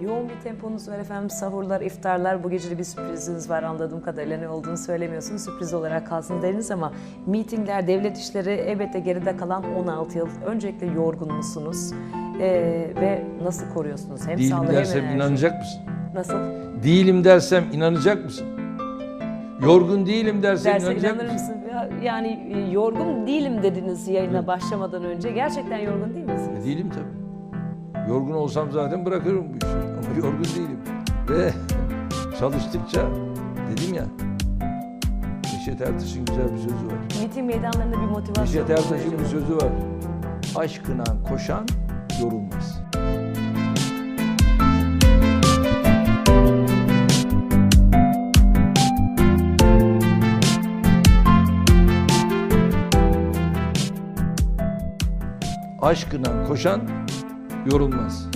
Yoğun bir temponuz var efendim. Sahurlar, iftarlar. Bu gece de bir sürpriziniz var anladığım kadarıyla. Ne olduğunu söylemiyorsunuz. Sürpriz olarak kalsın dediniz ama mitingler, devlet işleri elbette geride kalan 16 yıl. Öncelikle yorgun musunuz? Ee, ve nasıl koruyorsunuz? Hem Değilim sağlığı hem dersem enerjiyi. inanacak mısın? Nasıl? Değilim dersem inanacak mısın? Yorgun değilim dersem Derse inanacak inanır mısın? mısın? Ya- Yani e, yorgun değilim dediniz yayına başlamadan önce. Gerçekten yorgun değil misiniz? E, değilim tabii. Yorgun olsam zaten bırakırım bu işi. Yorgun değilim. Ve çalıştıkça dedim ya Neşet Ertaş'ın güzel bir sözü var. Miting meydanlarında bir motivasyon Neşet Ertaş'ın bir sözü var. Aşkına koşan yorulmaz. Aşkına koşan yorulmaz.